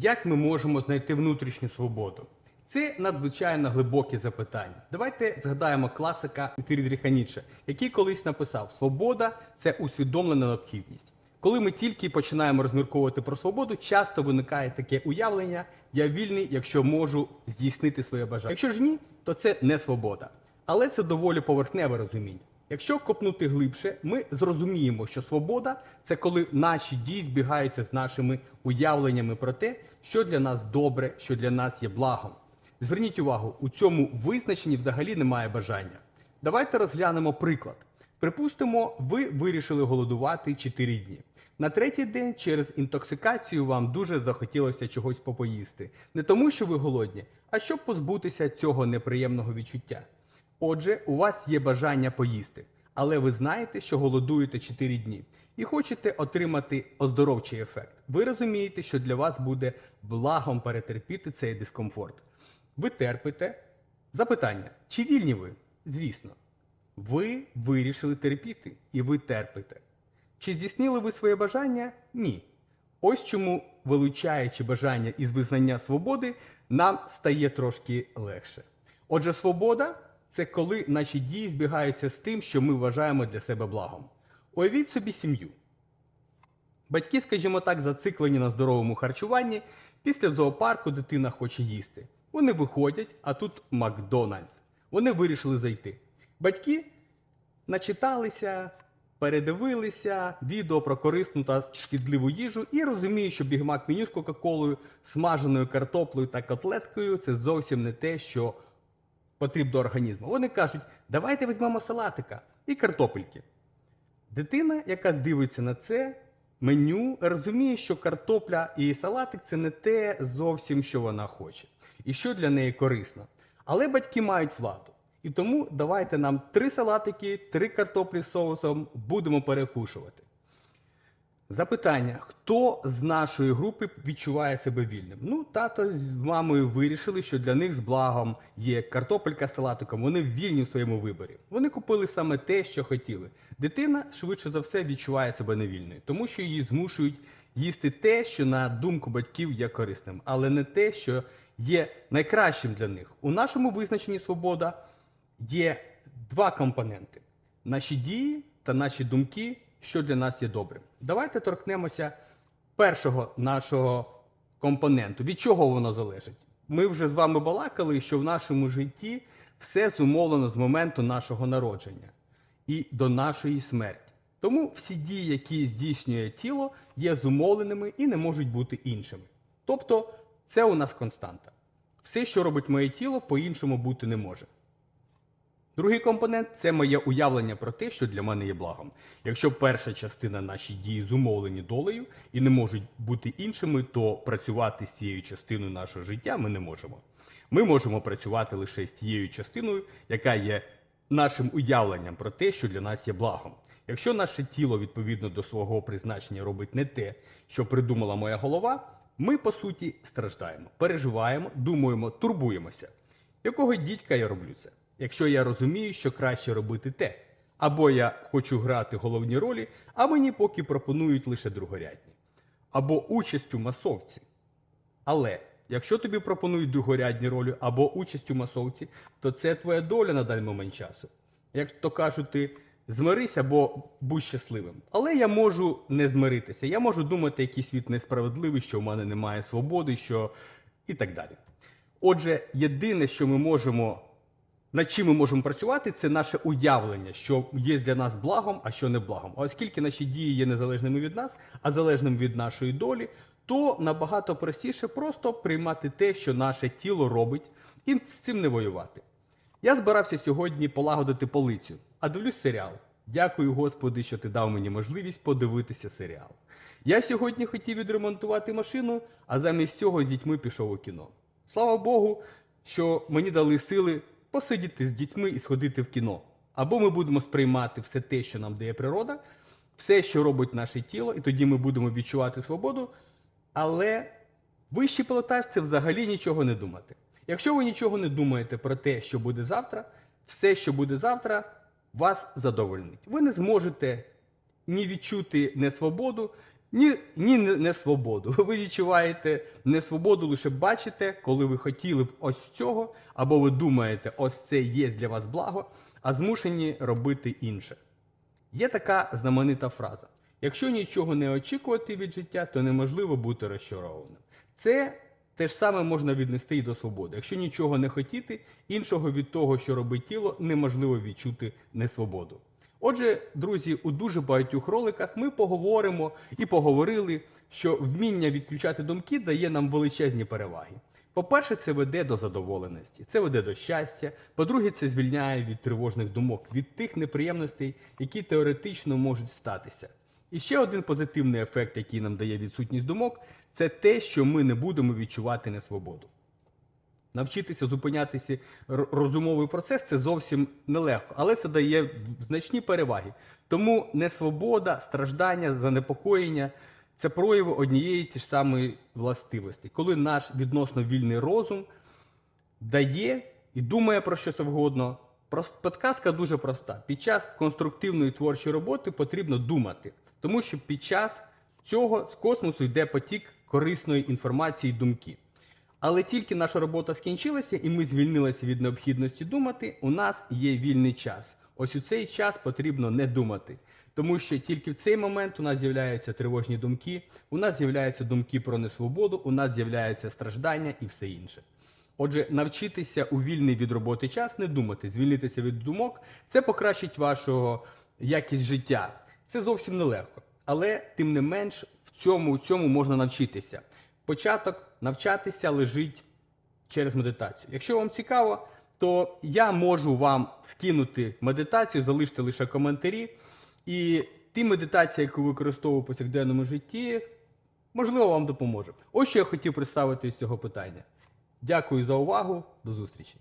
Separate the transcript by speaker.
Speaker 1: Як ми можемо знайти внутрішню свободу? Це надзвичайно глибоке запитання. Давайте згадаємо класика Фрідріха Ніцше, який колись написав: Свобода це усвідомлена необхідність. Коли ми тільки починаємо розмірковувати про свободу, часто виникає таке уявлення: я вільний, якщо можу здійснити своє бажання. Якщо ж ні, то це не свобода. Але це доволі поверхневе розуміння. Якщо копнути глибше, ми зрозуміємо, що свобода це коли наші дії збігаються з нашими уявленнями про те, що для нас добре, що для нас є благом. Зверніть увагу, у цьому визначенні взагалі немає бажання. Давайте розглянемо приклад. Припустимо, ви вирішили голодувати 4 дні. На третій день через інтоксикацію вам дуже захотілося чогось попоїсти. Не тому, що ви голодні, а щоб позбутися цього неприємного відчуття. Отже, у вас є бажання поїсти, але ви знаєте, що голодуєте 4 дні і хочете отримати оздоровчий ефект. Ви розумієте, що для вас буде благом перетерпіти цей дискомфорт. Ви терпите. Запитання: чи вільні ви? Звісно. Ви вирішили терпіти і ви терпите. Чи здійснили ви своє бажання? Ні. Ось чому, вилучаючи бажання із визнання свободи, нам стає трошки легше. Отже, свобода це коли наші дії збігаються з тим, що ми вважаємо для себе благом. Уявіть собі сім'ю. Батьки, скажімо так, зациклені на здоровому харчуванні. Після зоопарку дитина хоче їсти. Вони виходять, а тут Макдональдс. Вони вирішили зайти. Батьки начиталися, передивилися відео про корисну та шкідливу їжу і розуміють, що бігмак меню з Кока-Колою, смаженою картоплею та котлеткою це зовсім не те, що потрібно організму. Вони кажуть, давайте візьмемо салатика і картопельки. Дитина, яка дивиться на це меню, розуміє, що картопля і салатик це не те зовсім, що вона хоче, і що для неї корисно. Але батьки мають владу. І тому давайте нам три салатики, три картоплі з соусом будемо перекушувати. Запитання: хто з нашої групи відчуває себе вільним? Ну, тато з мамою вирішили, що для них з благом є картопелька з салатиком. Вони вільні в своєму виборі. Вони купили саме те, що хотіли. Дитина швидше за все відчуває себе невільною, тому що її змушують їсти те, що на думку батьків є корисним, але не те, що є найкращим для них. У нашому визначенні свобода є два компоненти: наші дії та наші думки, що для нас є добрим. Давайте торкнемося першого нашого компоненту. Від чого воно залежить? Ми вже з вами балакали, що в нашому житті все зумовлено з моменту нашого народження і до нашої смерті. Тому всі дії, які здійснює тіло, є зумовленими і не можуть бути іншими. Тобто, це у нас константа. Все, що робить моє тіло, по-іншому бути не може. Другий компонент це моє уявлення про те, що для мене є благом. Якщо перша частина наші дії зумовлені долею і не можуть бути іншими, то працювати з цією частиною нашого життя ми не можемо. Ми можемо працювати лише з тією частиною, яка є нашим уявленням про те, що для нас є благом. Якщо наше тіло відповідно до свого призначення робить не те, що придумала моя голова, ми по суті страждаємо, переживаємо, думаємо, турбуємося. Якого дідька я роблю це? Якщо я розумію, що краще робити те, або я хочу грати головні ролі, а мені поки пропонують лише другорядні, або участь у масовці. Але якщо тобі пропонують другорядні ролі або участь у масовці, то це твоя доля на даний момент часу. Як то кажуть, ти змирись або будь щасливим. Але я можу не змиритися. Я можу думати, який світ несправедливий, що в мене немає свободи, що і так далі. Отже, єдине, що ми можемо над чим ми можемо працювати, це наше уявлення, що є для нас благом, а що не благом. А оскільки наші дії є незалежними від нас, а залежними від нашої долі, то набагато простіше просто приймати те, що наше тіло робить, і з цим не воювати. Я збирався сьогодні полагодити полицю, а дивлюсь серіал. Дякую, Господи, що ти дав мені можливість подивитися серіал. Я сьогодні хотів відремонтувати машину, а замість цього з дітьми пішов у кіно. Слава Богу, що мені дали сили посидіти з дітьми і сходити в кіно. Або ми будемо сприймати все те, що нам дає природа, все, що робить наше тіло, і тоді ми будемо відчувати свободу. Але вищий пілотаж це взагалі нічого не думати. Якщо ви нічого не думаєте про те, що буде завтра, все, що буде завтра, вас задовольнить. Ви не зможете ні відчути несвободу, Ні, ні, не, свободу. Ви відчуваєте не свободу, лише бачите, коли ви хотіли б ось цього, або ви думаєте, ось це є для вас благо, а змушені робити інше. Є така знаменита фраза: якщо нічого не очікувати від життя, то неможливо бути розчарованим. Це те ж саме можна віднести і до свободи. Якщо нічого не хотіти, іншого від того, що робить тіло, неможливо відчути несвободу. Отже, друзі, у дуже багатьох роликах ми поговоримо і поговорили, що вміння відключати думки дає нам величезні переваги. По-перше, це веде до задоволеності, це веде до щастя. По-друге, це звільняє від тривожних думок, від тих неприємностей, які теоретично можуть статися. І ще один позитивний ефект, який нам дає відсутність думок, це те, що ми не будемо відчувати несвободу. Навчитися зупинятися розумовий процес це зовсім нелегко, але це дає значні переваги. Тому несвобода, страждання, занепокоєння це прояви однієї ті ж самої властивості, коли наш відносно вільний розум дає і думає про що завгодно. Подказка дуже проста. Під час конструктивної творчої роботи потрібно думати, тому що під час цього з космосу йде потік корисної інформації і думки. Але тільки наша робота скінчилася, і ми звільнилися від необхідності думати, у нас є вільний час. Ось у цей час потрібно не думати. Тому що тільки в цей момент у нас з'являються тривожні думки, у нас з'являються думки про несвободу, у нас з'являються страждання і все інше. Отже, навчитися у вільний від роботи час не думати, звільнитися від думок, це покращить вашу якість життя. Це зовсім нелегко. Але тим не менш, в цьому, цьому можна навчитися. Початок навчатися лежить через медитацію. Якщо вам цікаво, то я можу вам скинути медитацію, залиште лише коментарі. І ті медитації, які використовую в повсякденному житті, можливо, вам допоможе. Ось що я хотів представити з цього питання. Дякую за увагу. До зустрічі.